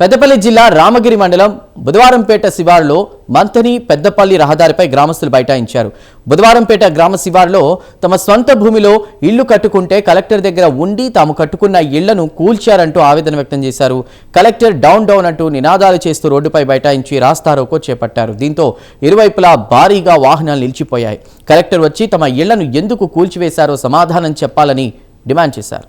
పెద్దపల్లి జిల్లా రామగిరి మండలం బుధవారంపేట శివారులో మంతని పెద్దపల్లి రహదారిపై గ్రామస్తులు బైఠాయించారు. బుధవారంపేట గ్రామ శివారులో తమ స్వంత భూమిలో ఇళ్ళు కట్టుకుంటే కలెక్టర్ దగ్గర ఉండి తాము కట్టుకున్న ఇళ్ళను కూల్చారంటూ ఆవేదన వ్యక్తం చేశారు. కలెక్టర్ డౌన్ డౌన్ అంటూ నినాదాలు చేస్తూ రోడ్డుపై బైఠాయించి రాస్తారోకో చేపట్టారు. దీంతో ఇరువైపులా భారీగా వాహనాలు నిలిచిపోయాయి. కలెక్టర్ వచ్చి తమ ఇళ్ళను ఎందుకు కూల్చివేశారో సమాధానం చెప్పాలని డిమాండ్ చేశారు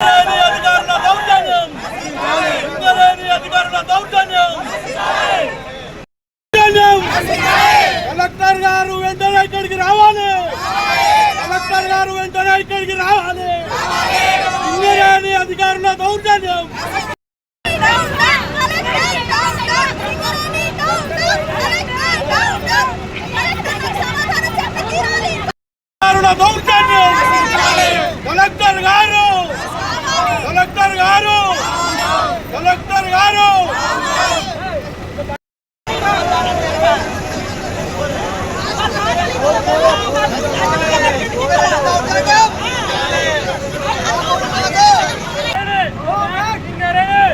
సింగరేణి అధికారుల దౌర్జన్యం సింగరేణి అధికారుల దౌర్జన్యం దౌర్జన్యం! కలెక్టర్ గారు వెంటనే ఇక్కడికి రావాలి కలెక్టర్ గారు వెంటనే ఇక్కడికి రావాలి సింగరేణి అధికారుల దౌర్జన్యం దౌర్జన్యం కలెక్టర్ గారు కలెక్టర్ గారు కలెక్టర్ గారు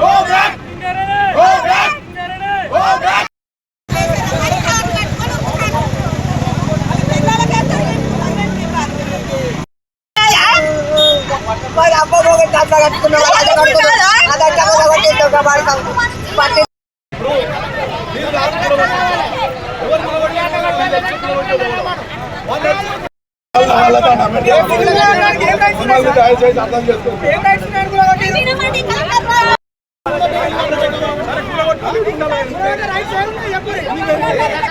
Go back! Go back! Go back! మరి అబ్బ పోగొట్టి అట్లా కట్టుకున్నావు అదే కట్టుకున్నావు అదే అట్లా పోగొట్టి ఇంకొక వాడతాం పట్టి బుధవారంపేట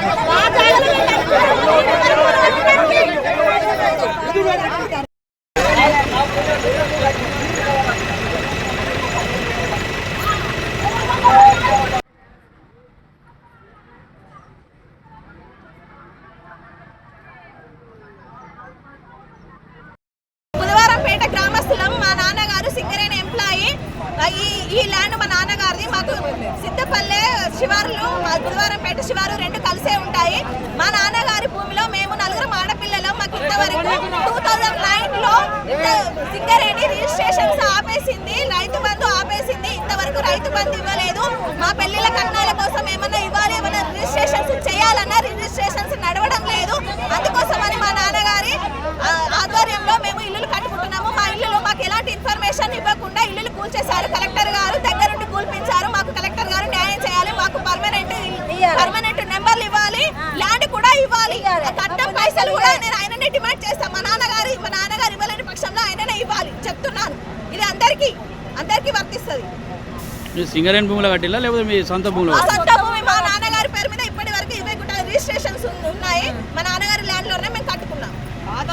మా నాన్నగారు సింగరేణి ఎంప్లాయీ ఈ ఈ ల్యాండ్ మా నాన్నగారిది. మాకు సిద్ధపల్లె శివారులు బుధవారం బుధవారంపేట శివారు రెండు కలిసే ఉంటాయి. మా నాన్నగారి భూమిలో మేము నలుగురు ఆడపిల్లలు. మాకు ఇంతవరకు టూ థౌజండ్ నైన్లో సింగరేణి రిజిస్ట్రేషన్స్ ఆపేసింది. రైతు బంధు ఆపేసింది. ఇంతవరకు రైతు బంధు ఇవ్వలేదు. మా పెళ్ళిళ్ళ కన్నాల కోసం ఏమన్నా ఇవ్వాలి? ఏమన్నా రిజిస్ట్రేషన్స్ చేయాలన్నా రిజిస్ట్రేషన్స్ నడవడం లేదు అందుకోసమని మా నాన్నగారి ఆ, ఆధ్వర్యంలో మేము ఇల్లులు కట్టుకుంటున్నాము మా ఇల్లులు మాకు ఇన్ఫర్మేషన్ ఇవ్వకుండా ఇల్లులు కూల్చేశారు కలెక్టర్ గారు దగ్గరుండి కూల్పించారు మాకు కలెక్టర్ గారు న్యాయం చేయాలి. మాకు పర్మనెంట్ పర్మనెంట్ నెంబర్లు ఇవ్వాలి. ల్యాండ్ కూడా ఇవ్వాలి. కట్టం పైసలు కూడా నేను ఆయననే డిమాండ్ చేస్తాను మా నాన్నగారు మా నాన్నగారు ఇవ్వలేని పక్షంలో ఆయననే ఇవ్వాలి. చెప్తున్నాను. ఇది అందరికీ అందరికీ వర్తిస్తుంది. సింగరేణి భూమిలో కట్టిల్లా? లేకపోతే మీ సొంత భూమిలో